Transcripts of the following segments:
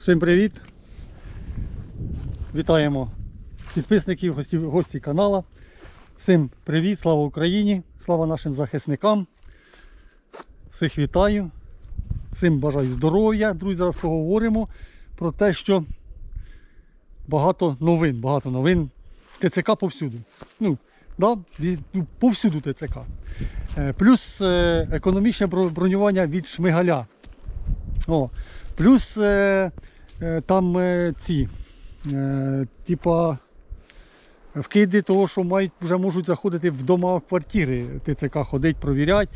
Всім привіт! Вітаємо підписників, гості, гості канала. Всім привіт, слава Україні, слава нашим захисникам. Всіх вітаю. Всім бажаю здоров'я. Друзі, зараз поговоримо про те, що багато новин, багато новин. ТЦК повсюду. Ну, да, ну, повсюду ТЦК. Е, Плюс е, економічне бронювання від Шмигаля. О, плюс е, там е, ці, е, типа, вкиди того, що мають, вже можуть заходити в дома в квартири, ТЦК ходить, провірять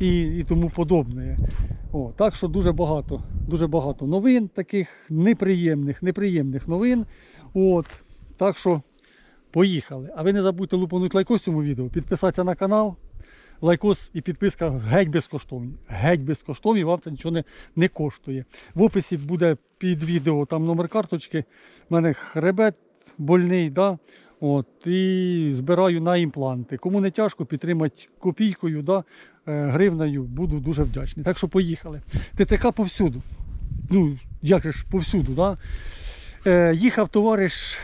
і, і тому подобне. О, так що дуже багато, дуже багато новин, таких неприємних, неприємних новин. От, так що поїхали. А ви не забудьте лупанути лайкос цьому відео, підписатися на канал. Лайкос і підписка геть безкоштовні. Геть безкоштовні, вам це нічого не, не коштує. В описі буде під відео там номер карточки. У мене хребет больний, да? От, і збираю на імпланти. Кому не тяжко, підтримати копійкою, да? е, гривнею, буду дуже вдячний. Так що поїхали. ТЦК повсюду. Ну, як же ж повсюду, да? Е, їхав товариш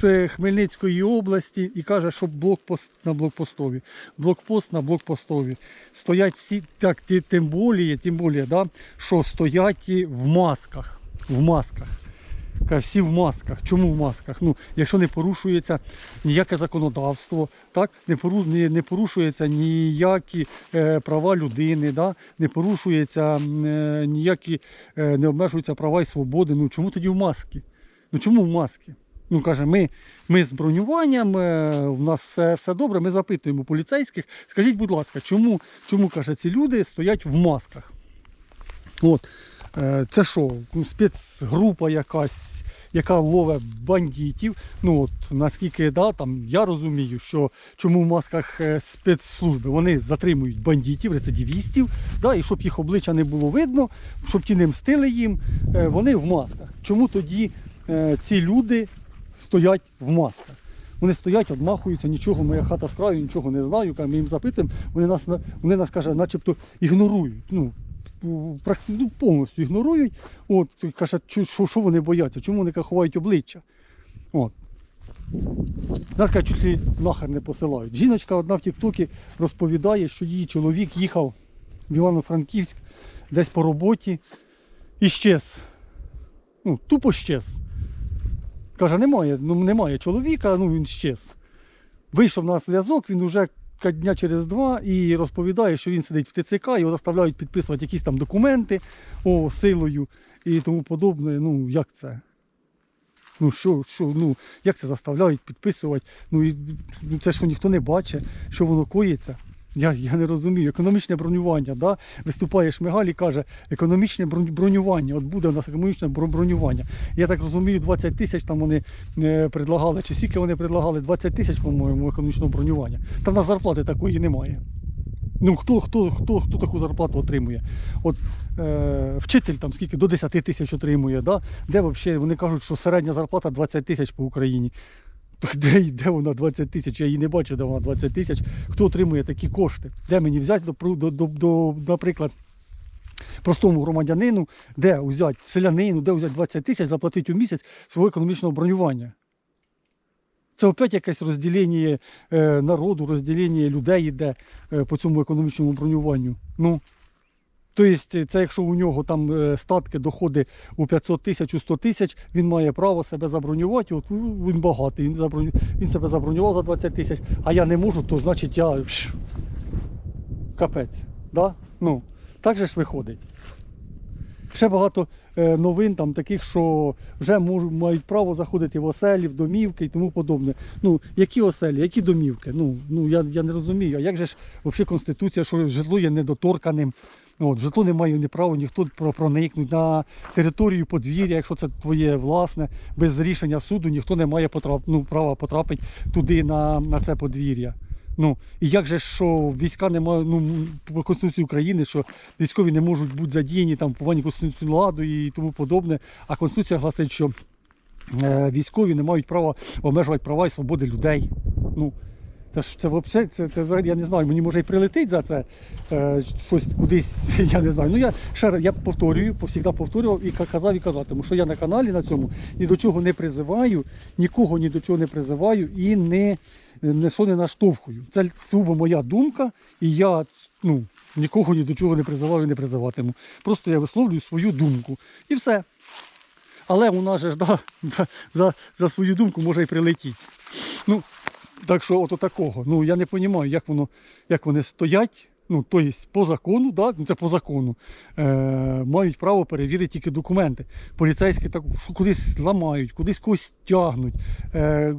з Хмельницької області і каже, що блокпост на блокпостові. Блокпост на блокпостові. Стоять всі, так, тим більше, тим більше, да, що стоять в масках. В масках. Всі в масках. Чому в масках? Ну, якщо не порушується ніяке законодавство, так? не, пору, не, не порушуються ніякі е, права людини, да? не порушуються е, ніякі, е, не обмежуються права і свободи. Ну чому тоді в маски? Ну чому в маски? Ну каже, ми, ми з бронюванням, е, в нас все, все добре. Ми запитуємо поліцейських. Скажіть, будь ласка, чому, чому каже, ці люди стоять в масках? От, е, це що, спецгрупа якась, яка ловить бандитів. Ну от наскільки да, там, я розумію, що чому в масках е, спецслужби вони затримують бандитів, рецидивістів, да, і щоб їх обличчя не було видно, щоб ті не мстили їм, е, вони в масках. Чому тоді е, ці люди стоять в масках? Вони стоять, обмахуються, нічого, моя хата з краю, нічого не знаю. Ми їм запитуємо, вони нас, на- вони нас каже, начебто ігнорують. Ну, практи- ну, повністю ігнорують. От, каже, що, що вони бояться, чому вони ховають обличчя. От. Нас каже, чуть ли нахер не посилають. Жіночка одна в Тіктокі розповідає, що її чоловік їхав в Івано-Франківськ десь по роботі і щез. Ну, тупо щез. Каже, немає, ну, немає чоловіка, ну він щез. Вийшов на зв'язок, він уже дня через два і розповідає, що він сидить в ТЦК, його заставляють підписувати якісь там документи о, силою і тому подобне. Ну, як це? Ну, що, що, ну, як це заставляють підписувати? Ну, і, ну, це ж ніхто не бачить, що воно коїться. Я, я не розумію. Економічне бронювання, да? виступає Шмигаль і каже, економічне бронювання, от буде у нас економічне бронювання. Я так розумію, 20 тисяч там вони е, предлагали, чи скільки вони предлагали, 20 тисяч, по-моєму, економічного бронювання. Та в нас зарплати такої немає. Ну, хто, хто, хто, хто таку зарплату отримує? От е, вчитель там скільки до 10 тисяч отримує, да? де взагалі вони кажуть, що середня зарплата 20 тисяч по Україні. Де, де вона 20 тисяч? Я її не бачу, де вона 20 тисяч. Хто отримує такі кошти? Де мені взяти, до, до, до, наприклад, простому громадянину, де взяти селянину, де взяти 20 тисяч, заплатити у місяць свого економічного бронювання? Це опять якесь розділення е, народу, розділення людей йде е, по цьому економічному бронюванню. Ну, тобто, це якщо у нього там е, статки, доходи у 500 тисяч, у 100 тисяч, він має право себе забронювати. От ну, він багатий, він, заброню... він себе забронював за 20 тисяч, а я не можу, то значить я капець. Да? Ну, так же ж виходить. Ще багато е, новин там таких, що вже можуть, мають право заходити в оселі, в домівки і тому подобне. Ну, які оселі, які домівки? Ну, ну я, я не розумію. А як же ж взагалі Конституція, що житло є недоторканим? От, житло не має ні права ніхто про- проникнути на територію подвір'я, якщо це твоє власне, без рішення суду ніхто не має потрап, ну, права потрапити туди на, на це подвір'я. Ну, і як же що війська не мають, ну, по Конституції України, що військові не можуть бути задіяні там в плані конституційного ладу і тому подобне. А Конституція гласить, що е, військові не мають права обмежувати права і свободи людей. Ну, Це ж це взагалі, це, це взагалі, я не знаю, мені може і прилетить за це е, щось кудись, я не знаю. Ну я ще раз я повторюю, повсігда повторював і казав і казатиму, що я на каналі на цьому ні до чого не призиваю, нікого ні до чого не призиваю і не, не не наштовхую. Це сугубо моя думка, і я ну, нікого ні до чого не призиваю і не призиватиму. Просто я висловлюю свою думку. І все. Але же ж да, за, за свою думку може і прилетіти. Ну, так що ото такого. Ну я не розумію, як воно, як вони стоять. Ну, тобто по закону, да, це по закону, е, мають право перевірити тільки документи. Поліцейські так кудись ламають, кудись когось тягнуть. Е,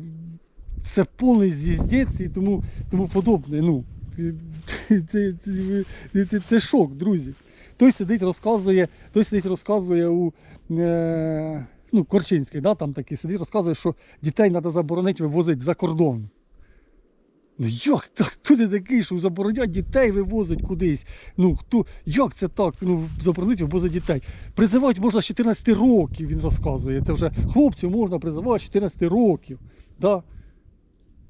це повний звіздець і тому, тому подобне. Ну, це, це, це, це шок, друзі. Той сидить, розказує, той сидить, розказує у е, ну, Корчинський, да, там такий сидить, розказує, що дітей треба заборонити вивозити за кордон. Ну як так? Хто не такий, що заборонять дітей вивозить кудись? Ну хто, як це так? Ну, заборонити вивозити дітей. Призивати можна з 14 років, він розказує. Це вже хлопців можна призивати з 14 років. Да?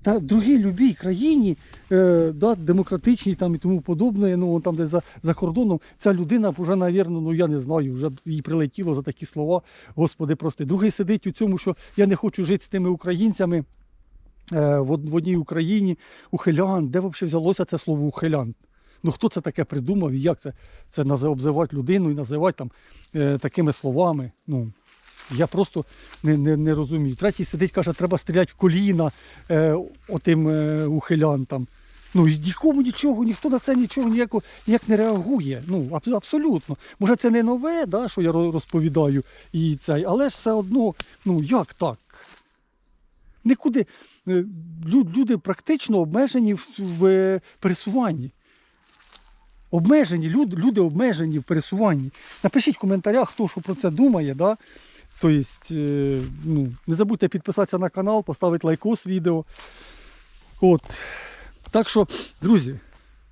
Та другій любій країні, е, да, демократичній там і тому подобне, ну там десь за, за кордоном, ця людина вже, навірно, ну я не знаю, вже їй прилетіло за такі слова. Господи, прости. Другий сидить у цьому, що я не хочу жити з тими українцями в, одній Україні, ухилян. Де взагалі взялося це слово ухилян? Ну хто це таке придумав і як це, це обзивати людину і називати там е, такими словами? Ну, я просто не, не, не розумію. Третій сидить, каже, треба стріляти в коліна е, отим е, ухилянтам. Ну і нікому нічого, ніхто на це нічого ніяко, ніяк не реагує. Ну, аб- абсолютно. Може, це не нове, да, що я розповідаю, і цей, але ж все одно, ну як так? Нікуди. е, Люди практично обмежені в, е, пересуванні. Обмежені, люди, люди обмежені в пересуванні. Напишіть в коментарях, хто що про це думає. Да? Тобто, е, ну, не забудьте підписатися на канал, поставити лайкос відео. От. Так що, друзі,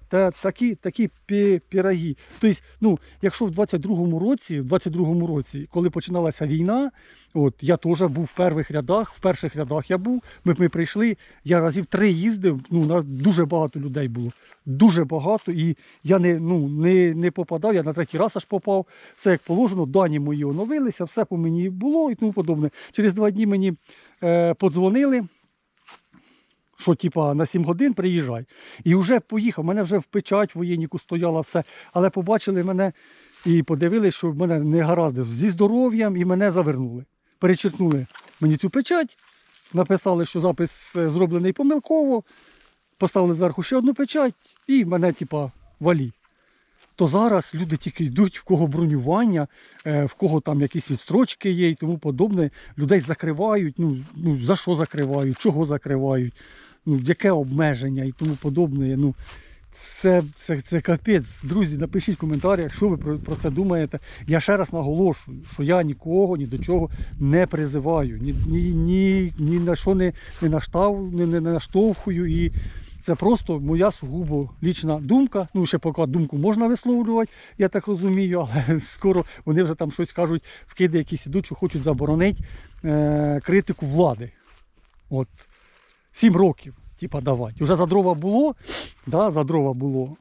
та, такі, такі пі- Тобто, ну, якщо в 22-му році, в 22-му році, коли починалася війна, от, я теж був в перших рядах, в перших рядах я був. Ми, ми прийшли, я разів три їздив, ну, на дуже багато людей було. Дуже багато. І я не, ну, не, не попадав, я на третій раз аж попав. Все як положено, дані мої оновилися, все по мені було і тому подобне. Через два дні мені е, подзвонили що типа на 7 годин приїжджай. І вже поїхав. Мене вже в печать воєнніку стояла все. Але побачили мене і подивилися, що в мене не гаразди зі здоров'ям, і мене завернули. Перечеркнули мені цю печать, написали, що запис е, зроблений помилково, поставили зверху ще одну печать, і мене, типа, валі. То зараз люди тільки йдуть, в кого бронювання, е, в кого там якісь відстрочки є і тому подобне. Людей закривають. Ну, ну за що закривають, чого закривають, ну, яке обмеження і тому подобне. Ну, це, це, це капець. Друзі, напишіть в коментарях, що ви про, про це думаєте. Я ще раз наголошую, що я нікого ні до чого не призиваю, ні, ні, ні, ні на що не, не, наштав, не, не наштовхую. І це просто моя сугубо лічна думка. Ну, ще поки думку можна висловлювати, я так розумію, але скоро вони вже там щось кажуть, вкиди якісь ідуть, що хочуть заборонити е, критику влади. От. Сім років, типа, давати. Уже за дрова було, да, за дрова було.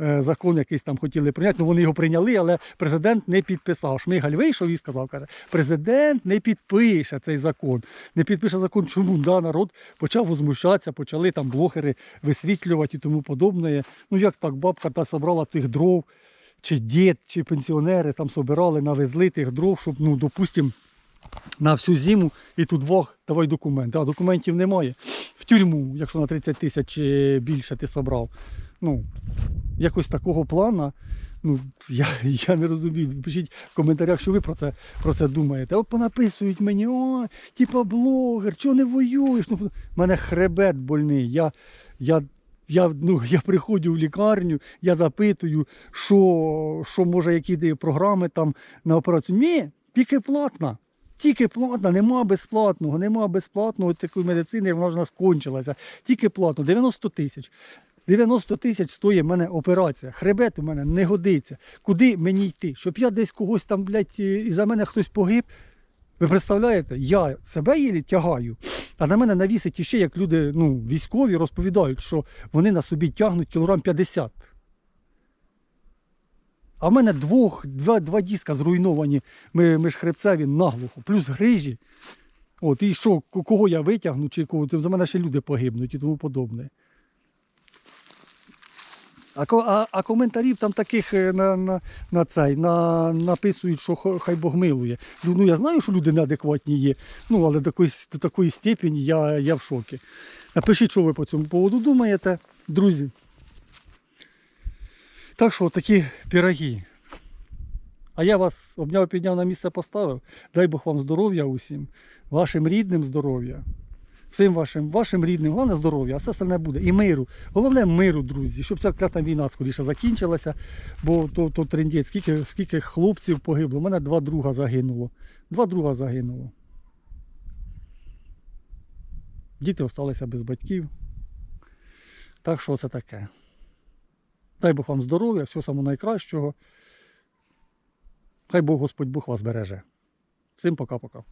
Е, Закон якийсь там хотіли прийняти, ну вони його прийняли, але президент не підписав. Шмигаль вийшов і сказав, каже, президент не підпише цей закон. Не підпише закон, чому да, народ почав возмущатися, почали там блогери висвітлювати і тому подобне. Ну як так, бабка та собрала тих дров, чи дід, чи пенсіонери там собирали, навезли тих дров, щоб, ну, допустимо, на всю зиму і тут Бог, давай документ. А документів немає. В тюрму, якщо на 30 тисяч більше ти собрав. Ну, якось такого плана. Ну, я, я не розумію. Пишіть в коментарях, що ви про це, про це думаєте. От понаписують мені, о, типа блогер, чого не воюєш? Ну, мене хребет больний. Я, я, я, ну, я приходжу в лікарню, я запитую, що, що може, які програми там на операцію. Ні, тільки платна. Тільки платна, нема безплатного, нема безплатного такої медицини, вона ж у нас кончилася. Тільки платно, 90 тисяч. 90 тисяч стоїть в мене операція. Хребет у мене не годиться. Куди мені йти? Щоб я десь когось там, блядь, і за мене хтось погиб. Ви представляєте, я себе єлі тягаю, А на мене навісить іще, як люди ну, військові розповідають, що вони на собі тягнуть кілограм 50. А в мене двох, два, два диска зруйновані ми, міжхребцеві наглухо, плюс грижі. От, і що, кого я витягну, чи кого, за мене ще люди погибнуть і тому подобне. А, а, а коментарів там таких е, на, на, на цей, на, написують, що хай Бог милує. Ну, ну я знаю, що люди неадекватні є, ну але до такої, до такої степені я, я в шокі. Напишіть, що ви по цьому поводу думаєте, друзі. Так що такі піроги. А я вас обняв, підняв на місце поставив. Дай Бог вам здоров'я усім, вашим рідним здоров'я. Всім вашим, вашим рідним, головне здоров'я, а все остальне буде. І миру. Головне миру, друзі, щоб ця клята війна скоріше закінчилася, бо то, то трендець, скільки, скільки хлопців погибло. У мене два друга загинуло. Два друга загинуло. Діти залишилися без батьків. Так що це таке. Дай Бог вам здоров'я, всього самого найкращого. Хай Бог Господь Бог вас береже. Всім пока-пока.